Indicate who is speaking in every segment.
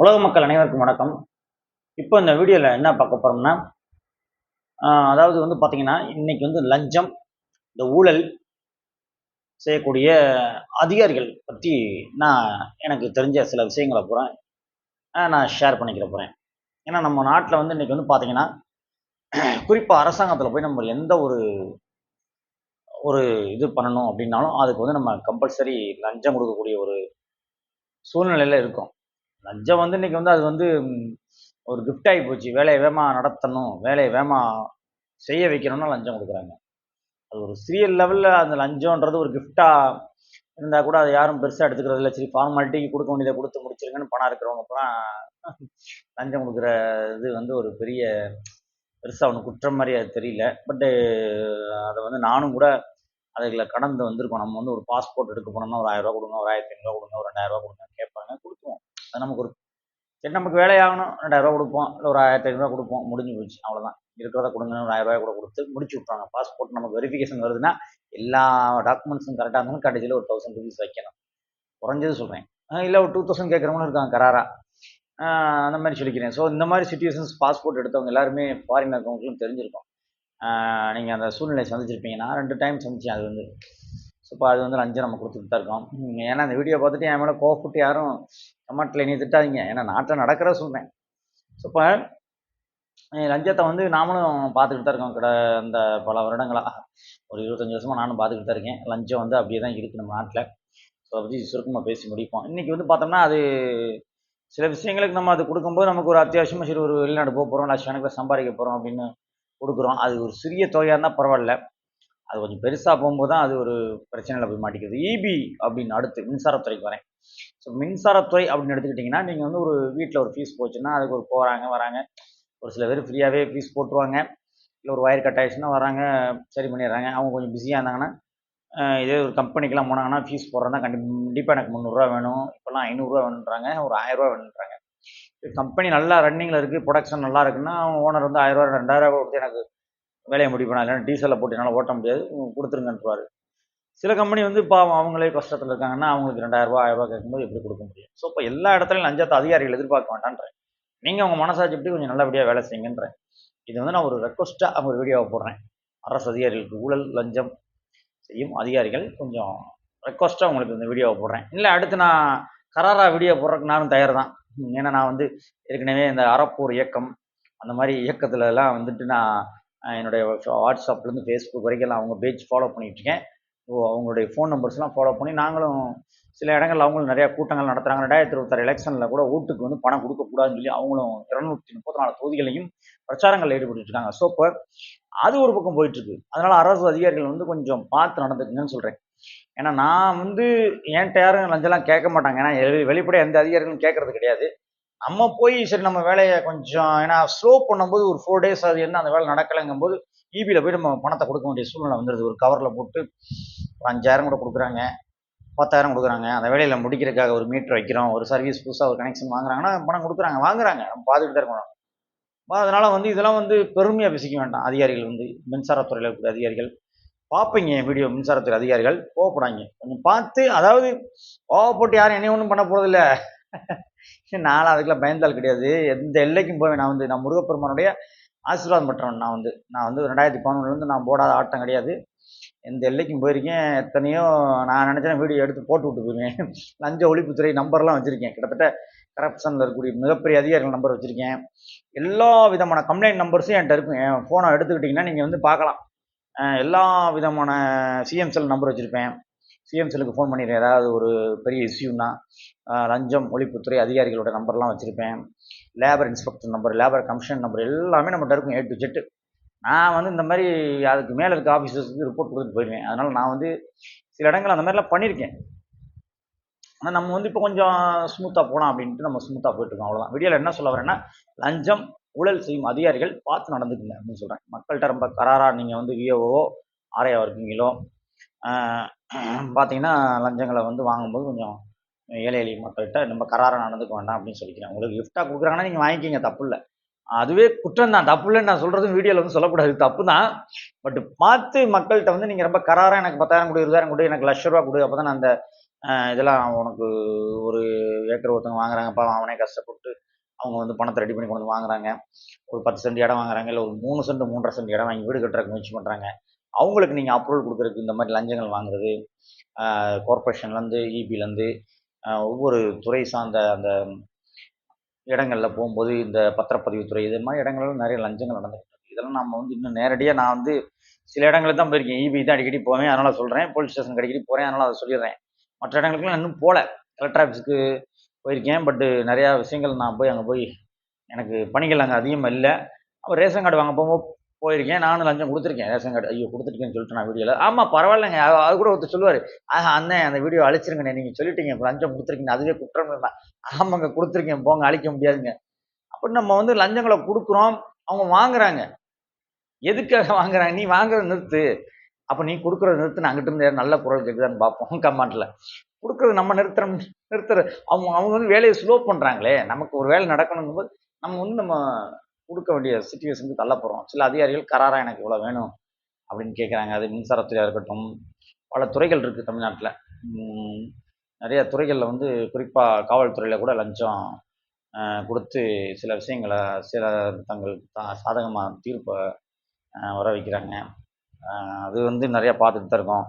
Speaker 1: உலக மக்கள் அனைவருக்கும் வணக்கம். இப்போ இந்த வீடியோவில் என்ன பார்க்க போகிறோம்னா அதாவது வந்து பார்த்தீங்கன்னா இன்றைக்கி வந்து லஞ்சம் இந்த ஊழல் செய்யக்கூடிய அதிகாரிகள் பற்றி நான் எனக்கு தெரிஞ்ச சில விஷயங்களை பூரா நான் ஷேர் பண்ணிக்கிற போகிறேன் ஏன்னா நம்ம நாட்டில் வந்து இன்றைக்கி வந்து பார்த்தீங்கன்னா குறிப்பாக அரசாங்கத்தில் போய் நம்ம எந்த ஒரு ஒரு இது பண்ணணும் அப்படின்னாலும் அதுக்கு வந்து நம்ம கம்பல்சரி லஞ்சம் கொடுக்கக்கூடிய ஒரு சூழ்நிலையில் இருக்கும். லஞ்சம் வந்து இன்னைக்கு வந்து அது வந்து ஒரு கிஃப்ட் ஆகி போச்சு. வேலையை வேமா நடத்தணும். வேலையை வேமா செய்ய வைக்கணும்னா லஞ்சம் கொடுக்குறாங்க. அது ஒரு சீரியல் லெவலில் அந்த லஞ்சம்ன்றது ஒரு கிஃப்டாக இருந்தால் கூட அதை யாரும் பெருசாக எடுத்துக்கிறது இல்லை. சரி ஃபார்மாலிட்டிக்கு கொடுக்க வேண்டியதை கொடுத்து முடிச்சிருங்கன்னு பணம் இருக்கிறவங்க அப்புறம் லஞ்சம் கொடுக்குற இது வந்து ஒரு பெரிய பெருசாக ஒன்று குற்றம் மாதிரி அது தெரியல. பட்டு அதை வந்து நானும் கூட அதுகளை கடந்து வந்திருக்கோம். நம்ம வந்து ஒரு பாஸ்போர்ட் எடுக்க போனோம்னா ஒரு ஆயிரரூவா கொடுங்க ஒரு ஆயிரத்தி ஐநூறுவா கொடுங்க ஒரு ரெண்டாயிரரூவா கொடுங்க கேட்போம் அது நமக்கு ஒரு சரி நமக்கு வேலையாகணும் ரெண்டாயிரரூவா கொடுப்போம் இல்லை ஒரு ஆயிரத்தி ஐநூறுரூவா கொடுப்போம் முடிஞ்சு போச்சு அவ்வளோதான் இருக்கிறத கொடுங்க ஒரு ஆயிரம் கூட கொடுத்து முடிச்சு விட்றாங்க பாஸ்போர்ட் நமக்கு வெரிஃபிகேஷன் வருதுன்னா எல்லா டாக்குமெண்ட்ஸும் கரெக்டாக இருந்தாலும் கடைசியில் ஒரு தௌசண்ட் ருபீஸ் வைக்கணும். குறைஞ்சது சொல்கிறேன் இல்லை ஒரு டூ தௌசண்ட் கேட்குறவங்களும் இருக்காங்க கராரா. அந்த மாதிரி சொல்லிக்கிறேன். ஸோ இந்த மாதிரி சுச்சுவேஷன்ஸ் பாஸ்போர்ட் எடுத்தவங்க எல்லாருமே ஃபாரின் இருக்கவங்களுக்கும் தெரிஞ்சிருக்கும். நீங்கள் அந்த சூழ்நிலை சந்திச்சிருப்பீங்க நான் ரெண்டு டைம் சந்திச்சேன் அது வந்து. இப்போ அது வந்து லஞ்சம் நம்ம கொடுத்துட்டு தான் இருக்கோம். ஏன்னா அந்த வீடியோ பார்த்துட்டு என் மேலே கோவப்பட்டு யாரும் கமெண்ட்டில் நீ திட்டாதீங்க. ஏன்னா நாட்டில் நடக்கிறத சொல்கிறேன் ஸோ இப்போ லஞ்சத்தை வந்து நாமளும் பார்த்துக்கிட்டு தான் இருக்கோம். கிட அந்த பல வருடங்களா ஒரு இருபத்தஞ்சி வருஷமாக நானும் பார்த்துக்கிட்டு தான் இருக்கேன். லஞ்சம் வந்து அப்படியே தான் இருக்குது நம்ம நாட்டில். ஸோ அதை பற்றி சுருக்கமாக பேசி முடிப்போம். இன்றைக்கி வந்து பார்த்தோம்னா அது சில விஷயங்களுக்கு நம்ம அது கொடுக்கும்போது நமக்கு ஒரு அத்தியாவசியமாக சரி ஒரு வெளிநாடு போக போகிறோம் லட்ச கணக்கில் சம்பாதிக்க போகிறோம் அப்படின்னு கொடுக்குறோம். அது ஒரு சிறிய தொகையாக இருந்தால் பரவாயில்ல. அது கொஞ்சம் பெருசாக போகும்போது தான் அது ஒரு பிரச்சனையில் போய் மாட்டிக்கிறது இபி அப்படின்னு அடுத்து மின்சாரத்துறைக்கு வரேன். ஸோ மின்சாரத்துறை அப்படின்னு எடுத்துக்கிட்டிங்கன்னா நீங்கள் வந்து ஒரு வீட்டில் ஒரு ஃபீஸ் போச்சுன்னா அதுக்கு ஒரு போகிறாங்க வராங்க. ஒரு சில பேர் ஃப்ரீயாகவே ஃபீஸ் போட்டுருவாங்க. இல்லை ஒரு வயர் கட் ஆகிடுச்சுன்னா வராங்க சரி பண்ணிடுறாங்க. அவங்க கொஞ்சம் பிஸியாக இருந்தாங்கன்னா இதே ஒரு கம்பெனிக்கெலாம் போனாங்கன்னா ஃபீஸ் போடுறதா கண்டிப்பாக எனக்கு முந்நூறுரூவா வேணும். இப்போல்லாம் ஐநூறுரூவா வேணுன்றாங்க. ஒரு ஆயிரரூவா வேணுன்றாங்க. கம்பெனி நல்லா ரன்னிங்கில் இருக்குது ப்ரொடக்ஷன் நல்லா இருக்குன்னா ஓனர் வந்து ஆயிரரூவா ரெண்டாயிரரூவா கொடுத்து எனக்கு வேலையை முடிப்பேன் இல்லைன்னா டீசலில் போட்டு என்னால் ஓட்ட முடியாது. உம் கொடுத்துருங்கன்றாரு. சில கம்பெனி வந்து பாவம் அவங்களே கஷ்டத்தில் இருக்காங்கன்னா அவங்களுக்கு ரெண்டாயிரரூவா ஆயிரரூவா கேட்கும்போது எப்படி கொடுக்க முடியும்? ஸோ இப்போ எல்லா இடத்துலையும் லஞ்சத்தை அதிகாரிகள் எதிர்பார்க்க வேண்டான்றேன் நீங்கள் உங்கள் மனசாட்சி எப்படி கொஞ்சம் நல்லபடியாக வேலை செய்யுங்கன்றேன். இது வந்து நான் ஒரு ரெக்வஸ்ட்டாக ஒரு வீடியோவை போடுறேன். அரசு அதிகாரிகளுக்கு ஊழல் லஞ்சம் செய்யும் அதிகாரிகள் கொஞ்சம் ரெக்வஸ்ட்டாக உங்களுக்கு இந்த வீடியோவை போடுறேன். இல்லை அடுத்து நான் கராரா வீடியோ போடுறதுக்கு நானும் தயார் தான் ஏன்னா நான் வந்து ஏற்கனவே இந்த அறப்போர் இயக்கம் அந்த மாதிரி இயக்கத்துல எல்லாம் வந்துட்டு நான் என்னுடைய வாட்ஸ்அப்லேருந்து ஃபேஸ்புக் வரைக்கும் அவங்க பேஜ் ஃபாலோ பண்ணிகிட்ருக்கேன் ஓ அவங்களுடைய ஃபோன் நம்பர்ஸ்லாம் ஃபாலோ பண்ணி நாங்களும் சில இடங்களில் அவங்களும் நிறையா கூட்டங்கள் நடத்துகிறாங்க ரெண்டாயிரத்தி இருபத்தாறு எலெக்ஷனில் கூட ஓட்டுக்கு வந்து பணம் கொடுக்கக்கூடாதுன்னு சொல்லி அவங்களும் இரநூத்தி முப்பத்தி நாலு தொகுதிகளையும் பிரச்சாரங்களில் ஈடுபட்டுருக்காங்க ஸோ இப்போ அது ஒரு பக்கம் போயிட்டுருக்கு அதனால் அரசு அதிகாரிகள் வந்து கொஞ்சம் பார்த்து நடந்துக்குங்கன்னு சொல்கிறேன் ஏன்னா நான் வந்து என்கிட்ட யாரும் லஞ்சம்லாம் கேட்க மாட்டாங்க. ஏன்னா வெளிப்படையாக எந்த அதிகாரிகளும் கேட்கறது கிடையாது. நம்ம போய் சரி நம்ம வேலையை கொஞ்சம் ஏன்னா ஸ்லோ பண்ணும்போது ஒரு ஃபோர் டேஸ் அது என்ன அந்த வேலை நடக்கலைங்கும் போது இபியில் போய் நம்ம பணத்தை கொடுக்க வேண்டிய சூழ்நிலை வந்துடுது ஒரு கவரில் போட்டு ஒரு அஞ்சாயிரம் கூட கொடுக்குறாங்க பத்தாயிரம் கொடுக்குறாங்க. அந்த வேலையில் முடிக்கிறதுக்காக ஒரு மீட்டர் வைக்கிறோம் ஒரு சர்வீஸ் புதுசாக ஒரு கனெக்ஷன் வாங்குறாங்கன்னா பணம் கொடுக்குறாங்க வாங்குறாங்க. நம்ம பார்த்துக்கிட்டு தான் இருக்கணும். அதனால் வந்து இதெல்லாம் வந்து பெருமையாக பேசிக்க வேண்டாம். அதிகாரிகள் வந்து மின்சாரத்துறையில் இருக்கிற அதிகாரிகள். பார்ப்பீங்க என் வீடியோ மின்சாரத்துறை அதிகாரிகள். கோவப்படாங்க கொஞ்சம் பார்த்து அதாவது கோவப்பட்டு யாரும் என்ன ஒன்றும் பண்ண போகிறதில்ல நானும் அதுக்கெல்லாம் பயந்தால் கிடையாது. எந்த எல்லைக்கும் போவேன். நான் வந்து நான் முருகப்பெருமானுடைய ஆசீர்வாதம் பெற்றவன். நான் வந்து நான் வந்து ரெண்டாயிரத்தி பதினொன்றுலேருந்து நான் போடாத ஆட்டம் கிடையாது. எந்த எல்லைக்கும் போயிருக்கேன். எத்தனையோ நான் நினச்சேன் வீடியோ எடுத்து போட்டு விட்டு போயிருவேன் லஞ்ச ஒழிப்புத்துறை நம்பர்லாம் வச்சுருக்கேன். கிட்டத்தட்ட கரப்ஷனில் இருக்கக்கூடிய மிகப்பெரிய அதிகாரிகள் நம்பர் வச்சுருக்கேன். எல்லா விதமான கம்ப்ளைண்ட் நம்பர்ஸும் என்கிட்ட இருக்கும். என் ஃபோனை எடுத்துக்கிட்டிங்கன்னா நீங்கள் வந்து பார்க்கலாம். எல்லா விதமான சிஎம்செல் நம்பர் வச்சுருப்பேன். சிஎம்செல்லுக்கு ஃபோன் பண்ணிடுறேன் ஏதாவது ஒரு பெரிய இஷ்யூனா லஞ்சம் ஒழிப்புத்துறை அதிகாரிகளோட நம்பர்லாம் வச்சுருப்பேன். Labour inspector number labour commission number எல்லாமே நம்மகிட்ட இருக்கும் ஏ டு ஜெட்டு நான் வந்து இந்த மாதிரி அதுக்கு மேலே இருக்க ஆஃபீஸர்ஸ்க்கு ரிப்போர்ட் கொடுத்துட்டு போயிடுவேன். அதனால் நான் வந்து சில இடங்கள் அந்த மாதிரிலாம் பண்ணியிருக்கேன் ஆனால் நம்ம வந்து இப்போ கொஞ்சம் ஸ்மூத்தாக போகலாம் அப்படின்ட்டு நம்ம ஸ்மூத்தாக போயிட்டுருக்கோம் அவ்வளோதான் வீடியோவில் என்ன சொல்ல வரேன்னா லஞ்சம் ஊழல் செய்யும் அதிகாரிகள் பார்த்து நடந்துக்குங்க அப்படின்னு சொல்கிறேன் மக்கள்கிட்ட ரொம்ப கராராக நீங்கள் வந்து விஓஓ ஆர்ஐயாக இருக்கீங்களோ பார்த்தீங்கன்னா லஞ்சங்களை வந்து வாங்கும்போது கொஞ்சம் ஏழை எளிய மக்கள்கிட்ட நம்ம கராராக நடந்துக்க வேண்டாம் அப்படின்னு சொல்லிக்கிறேன். உங்களுக்கு கிஃப்டாக கொடுக்குறாங்கன்னா நீங்கள் வாங்கிக்கிங்க. தப்பு இல்லை. அதுவே குற்றம் தான் தப்பு இல்லைன்னு நான் சொல்கிறது வீடியோவில் வந்து சொல்லக்கூடாது. தப்பு தான் பட் பார்த்து மக்கள்கிட்ட வந்து நீங்கள் ரொம்ப கராராக எனக்கு பத்தாயிரம் கொடு இருபதாயிரம் கொடு எனக்கு லட்ச ரூபா கொடு. அப்போ தான் நான் அந்த இதெல்லாம் உனக்கு ஒரு ஏக்கர் ஒருத்தவங்க வாங்குறாங்கப்பா அவனே கஷ்டப்பட்டு அவங்க வந்து பணத்தை ரெடி பண்ணி கொண்டு வந்து வாங்குறாங்க. ஒரு பத்து சென்ட் இடம் வாங்குறாங்க. இல்லை ஒரு மூணு சென்ட் மூன்றரை சென்ட் இடம் வாங்கி வீடு கட்டுறதுக்கு முயற்சி பண்ணுறாங்க அவங்களுக்கு நீங்கள் அப்ரூவல் கொடுக்குறதுக்கு இந்த மாதிரி லஞ்சங்கள் வாங்குறது கார்பரேஷன்லேருந்து இபிலேருந்து ஒவ்வொரு துறை சார்ந்த அந்த இடங்களில் போகும்போது இந்த பத்திரப்பதிவுத்துறை இது மாதிரி இடங்களில் நிறைய லஞ்சங்கள் நடந்துகிட்டு இருக்கு. இதெல்லாம் நம்ம வந்து இன்னும் நேரடியாக நான் வந்து சில இடங்களுக்கு தான் போயிருக்கேன். இபி தான் அடிக்கடி போவேன். அதனால் சொல்கிறேன் போலீஸ் ஸ்டேஷனுக்கு அடிக்கடி போகிறேன் அதனால் அதை சொல்லிடுறேன். மற்ற இடங்களுக்குலாம் இன்னும் போகல கலெக்டர் ஆஃபீஸுக்கு போயிருக்கேன். பட்டு நிறையா விஷயங்கள் நான் போய் அங்கே போய் எனக்கு பணிகள் அங்கே அதிகமாக இல்லை. அப்போ ரேஷன் கார்டு வாங்க போகும்போது போயிருக்கேன் நானும் லஞ்சம் கொடுத்துருக்கேன் ரேஷன் கார்டு ஐயோ கொடுத்துருக்கேன்னு சொல்லிட்டு நான் வீடியோவில் ஆமாம் பரவாயில்லைங்க அது கூட ஒருத்தர் சொல்லுவார் ஆஹா அண்ணன் அந்த வீடியோ அழிச்சிருங்கண்ணே நீங்கள் சொல்லிட்டீங்க இப்போ லஞ்சம் கொடுத்துருக்கீங்க அதுவே குற்றம் இல்லை ஆமாங்க கொடுத்துருக்கேன் போங்க அழிக்க முடியாதுங்க. அப்படி நம்ம வந்து லஞ்சங்களை கொடுக்குறோம் அவங்க வாங்குறாங்க. எதுக்காக வாங்குறாங்க? நீ வாங்குறத நிறுத்து. அப்போ நீ கொடுக்குறத நிறுத்து அங்கிட்டு இருந்து நல்ல குரல் கேட்குதான்னு பார்ப்போம் கமெண்ட்ல கொடுக்குறது நம்ம நிறுத்துறோம் நிறுத்துற அவங்க அவங்க வந்து வேலையை ஸ்லோ பண்ணுறாங்களே நமக்கு ஒரு வேலை நடக்கணுங்கும் போது நம்ம வந்து நம்ம கொடுக்க வேண்டிய சுச்சுவேஷனுக்கு தள்ள போகிறோம் சில அதிகாரிகள் கராராக எனக்கு இவ்வளோ வேணும் அப்படின்னு கேட்குறாங்க அது மின்சாரத்துறையாக இருக்கட்டும் பல துறைகள் இருக்குது தமிழ்நாட்டில். நிறைய துறைகளில் வந்து குறிப்பாக காவல்துறையில் கூட லஞ்சம் கொடுத்து சில விஷயங்களை சில தங்கள் சாதகமாக தீர்ப்பை வர வைக்கிறாங்க. அது வந்து நிறையா பார்த்துட்டு தான் இருக்கோம்.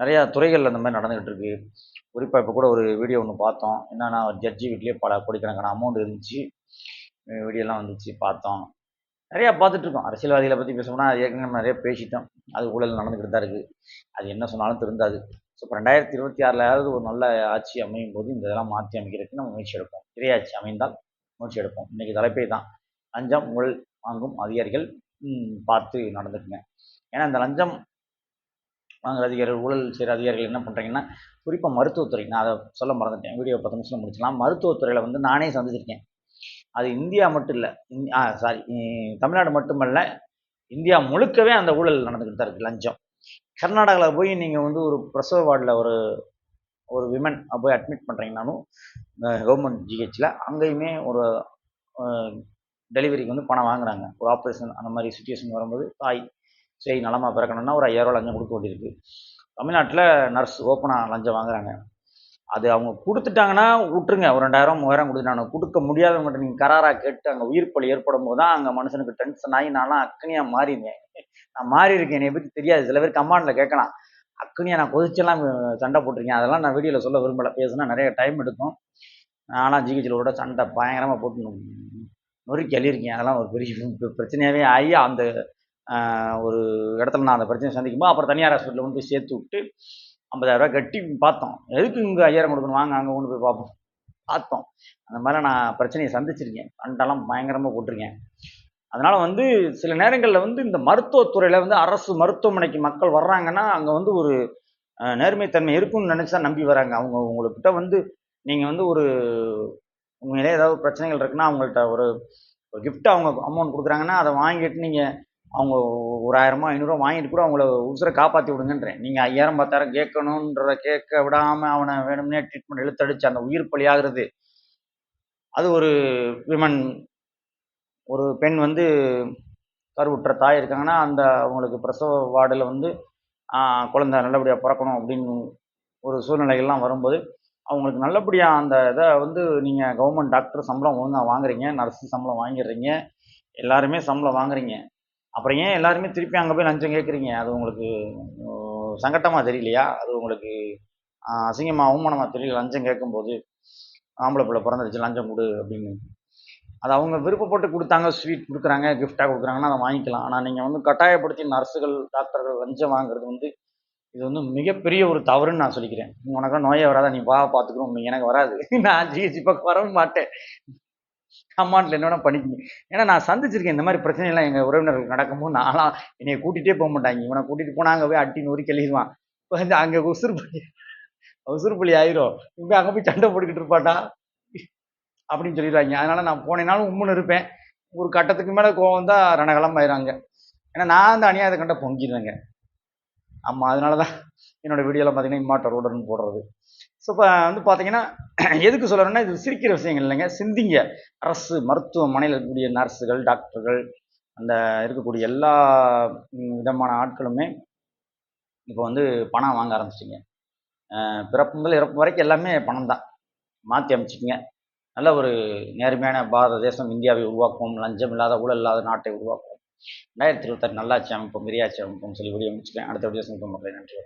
Speaker 1: நிறையா துறைகள் அந்த மாதிரி நடந்துகிட்டு இருக்கு. குறிப்பாக இப்போ கூட ஒரு வீடியோ ஒன்று பார்த்தோம். என்னன்னா ஒரு ஜட்ஜி வீட்லேயே பல கோடிக்கணக்கான அமௌண்ட் இருந்துச்சு. வீடியோலாம் வந்துச்சு பார்த்தோம். நிறையா பார்த்துட்ருக்கோம். அரசியல்வாதிகளை பற்றி பேசணும்னா அது ஏற்கனவே நம்ம நிறைய பேசிட்டோம். அது ஊழல் நடந்துக்கிட்டு தான் இருக்குது அது என்ன சொன்னாலும் திருந்தாது. ஸோ இப்போ ரெண்டாயிரத்தி இருபத்தி ஆறிலாவது ஒரு நல்ல ஆட்சி அமையும் போது இந்த இதெல்லாம் மாற்றி அமைக்கிறதுக்கு நம்ம முயற்சி எடுப்போம். இறையாட்சி அமைந்தால் முயற்சி எடுப்போம். இன்றைக்கி தலைப்பே தான் லஞ்சம் ஊழல் வாங்கும் அதிகாரிகள் பார்த்து நடந்துக்குங்க. ஏன்னா இந்த லஞ்சம் வாங்குற அதிகாரிகள் ஊழல் செய்கிற அதிகாரிகள் என்ன பண்ணுறீங்கன்னா குறிப்பாக மருத்துவத்துறை நான் அதை சொல்ல மறந்துட்டேன். வீடியோ பத்து நிமிஷம் முடிச்சலாம் மருத்துவத்துறையில் வந்து நானே சந்திச்சிருக்கேன். அது இந்தியா மட்டும் இல்லை. ஆ சாரி தமிழ்நாடு மட்டுமல்ல இந்தியா முழுக்கவே அந்த ஊழல் நடந்துக்கிட்டு தான் இருக்குது லஞ்சம். கர்நாடகாவில் போய் நீங்கள் வந்து ஒரு பிரசவ வார்டில் ஒரு ஒரு விமன் போய் அட்மிட் பண்ணுறீங்கனாலும் கவர்மெண்ட் ஜிஹெச்சில் அங்கேயுமே ஒரு டெலிவரிக்கு வந்து பணம் வாங்குறாங்க. ஒரு ஆப்ரேஷன் அந்த மாதிரி சுச்சுவேஷன் வரும்போது தாய் சரி நலமாக பிறக்கணும்னா ஒரு ஐயாயிரம் லஞ்சம் கொடுக்க வேண்டியிருக்கு. தமிழ்நாட்டில் நர்ஸ் ஓப்பனாக லஞ்சம் வாங்குறாங்க. அது அவங்க கொடுத்துட்டாங்கன்னா விட்டுருங்க. ஒரு ரெண்டாயிரம் மூவாயிரம் கொடுத்துட்டாங்க கொடுக்க முடியாதவங்கள்ட்ட நீங்கள் கராராக கேட்டு அங்கே உயிர் பலி ஏற்படும் போது தான் அங்கே மனுஷனுக்கு டென்ஷன் ஆகி நான்லாம் அக்கனியாக மாறிடுவேன். நான் மாறி இருக்கேன். என்னை பற்றி தெரியாது. சில பேர் கமாண்டில் கேட்கலாம். அக்கனியாக நான் கொதிச்செல்லாம் சண்டை போட்டிருக்கேன். அதெல்லாம் நான் வீடியோவில் சொல்ல விரும்பல. பேசுனா நிறைய டைம் எடுக்கும். நானும் ஜிஹெச்சில் சண்டை பயங்கரமாக போட்டு நொறுக்கி அள்ளியிருக்கேன். அதெல்லாம் ஒரு பெரிய பிரச்சனையாகவே ஆகி அந்த ஒரு இடத்துல நான் அந்த பிரச்சனையை சந்திக்கும்போது அப்புறம் தனியார் ஹாஸ்பிட்டலில் கொண்டு போய் சேர்த்து விட்டு ஐம்பதாயிரரூபா கட்டி பார்த்தோம். எதுக்கு இங்கே ஐயாயிரம் கொடுக்கணும்? வாங்க அங்கே கொண்டு போய் பார்ப்போம். பார்த்தோம். அந்த மாதிரி நான் பிரச்சனையை சந்திச்சிருக்கேன். சண்டைலாம் பயங்கரமாக போட்டிருக்கேன். அதனால் வந்து சில நேரங்களில் வந்து இந்த மருத்துவத்துறையில் வந்து அரசு மருத்துவமனைக்கு மக்கள் வர்றாங்கன்னா அங்கே வந்து ஒரு நேர்மைத்தன்மை இருக்கும்னு நினச்சி தான் நம்பி வராங்க. அவங்க உங்கள்கிட்ட வந்து நீங்கள் வந்து ஒரு உண்மையிலே ஏதாவது பிரச்சனைகள் இருக்குன்னா அவங்கள்ட்ட ஒரு ஒரு gift அவங்க அமௌண்ட் கொடுக்குறாங்கன்னா அதை வாங்கிட்டு நீங்கள் அவங்க ஒரு ஆயிரமோ ஐநூறுரூவா வாங்கிட்டு கூட அவங்கள உசுரை காப்பாற்றி விடுங்கன்றேன். நீங்கள் ஐயாயிரம் பத்தாயிரம் கேட்கணுன்றத கேட்க விடாமல் அவனை வேணும்னே ட்ரீட்மெண்ட் இழுத்தடிச்சு அந்த உயிர் பலியாகிறது. அது ஒரு விமன் ஒரு பெண் வந்து கருவுற்ற தாய் இருக்காங்கன்னா அந்த அவங்களுக்கு பிரசவ வார்டில் வந்து குழந்தை நல்லபடியாக பிறக்கணும் அப்படின்னு ஒரு சூழ்நிலைகள்லாம் வரும்போது அவங்களுக்கு நல்லபடியாக அந்த இதை வந்து நீங்கள் கவர்மெண்ட் டாக்டர் சம்பளம் ஒழுங்காக வாங்குறீங்க நர்ஸு சம்பளம் வாங்கிடுறீங்க எல்லாருமே சம்பளம் வாங்குறீங்க. அப்புறம் ஏன் எல்லாருமே திருப்பி அங்கே போய் லஞ்சம் கேட்குறீங்க அது உங்களுக்கு சங்கட்டமாக தெரியலையா? அது உங்களுக்கு அசிங்கமாக அவமானமாக தெரியல? லஞ்சம் கேட்கும்போது ஆம்பளை பிள்ளை பிறந்துருச்சு லஞ்சம் கொடு அப்படின்னு. அது அவங்க விருப்பப்பட்டு கொடுத்தாங்க ஸ்வீட் கொடுக்குறாங்க கிஃப்டாக கொடுக்குறாங்கன்னா அதை வாங்கிக்கலாம். ஆனால் நீங்கள் வந்து கட்டாயப்படுத்தி நர்ஸுகள் டாக்டர்கள் லஞ்சம் வாங்குறது வந்து இது வந்து மிகப்பெரிய ஒரு தவறுன்னு நான் சொல்லிக்கிறேன். உனக்கு நோயே வராதா நீ வா பார்த்துக்கிறோம் எனக்கு வராது. நான் ஜிஹெச்சி பக்கம் வரவும் மாட்டேன். அம்மாட்டில் என்ன பண்ணிக்கிங்க. ஏன்னா நான் சந்திச்சிருக்கேன் இந்த மாதிரி பிரச்சனைலாம் எங்கள் உறவினர்கள் நடக்கும்போது நான்லாம் என்னை கூட்டிகிட்டே போக மாட்டாங்க. இவனை கூட்டிகிட்டு போனால் அங்கே போய் அட்டி நூறி கெளிடுவான் வந்து அங்கே உசுறு பள்ளி உசுறு பள்ளி ஆயிரும். இவன் அங்கே போய் சண்டை போட்டுக்கிட்டு இருப்பாட்டா அப்படின்னு சொல்லிடுவாங்க. அதனால் நான் போனேனாலும் உம்முன்னு இருப்பேன். ஒரு கட்டத்துக்கு மேலே கோவம் தான் ரணகலம் ஆயிடுறாங்க ஏன்னா நான் அந்த அநியாயத்தை கண்ட பொங்கிடுவேங்க ஆமாம் அதனால தான் என்னோட வீடியோவில் பார்த்தீங்கன்னா இம்மாட்ட ரோடர்னு போடுறது. ஸோ இப்போ வந்து பார்த்தீங்கன்னா எதுக்கு சொல்கிறேன்னா இது சிரிக்கிற விஷயங்கள் இல்லைங்க. சிந்திங்க. அரசு மருத்துவமனையில் இருக்கக்கூடிய நர்ஸுகள் டாக்டர்கள் அந்த இருக்கக்கூடிய எல்லா விதமான ஆட்களுமே இப்போ வந்து பணம் வாங்க ஆரம்பிச்சிங்க பிறப்பு முதல் இறப்பு வரைக்கும் எல்லாமே பணம் தான். மாற்றி அமைச்சிக்கங்க நல்ல ஒரு நேர்மையான பாரத தேசம் இந்தியாவை உருவாக்குவோம். லஞ்சம் இல்லாத ஊழல் இல்லாத நாட்டை உருவாக்குவோம். ரெண்டாயிரத்தி இருபத்தாறு நல்லாட்சி அமைப்போம் பெரியாட்சி அமைப்போம் சொல்லி வீடியோ முடிச்சுக்கிறேன் அடுத்த வீடியோ சந்திப்போம் மக்களே. நன்றி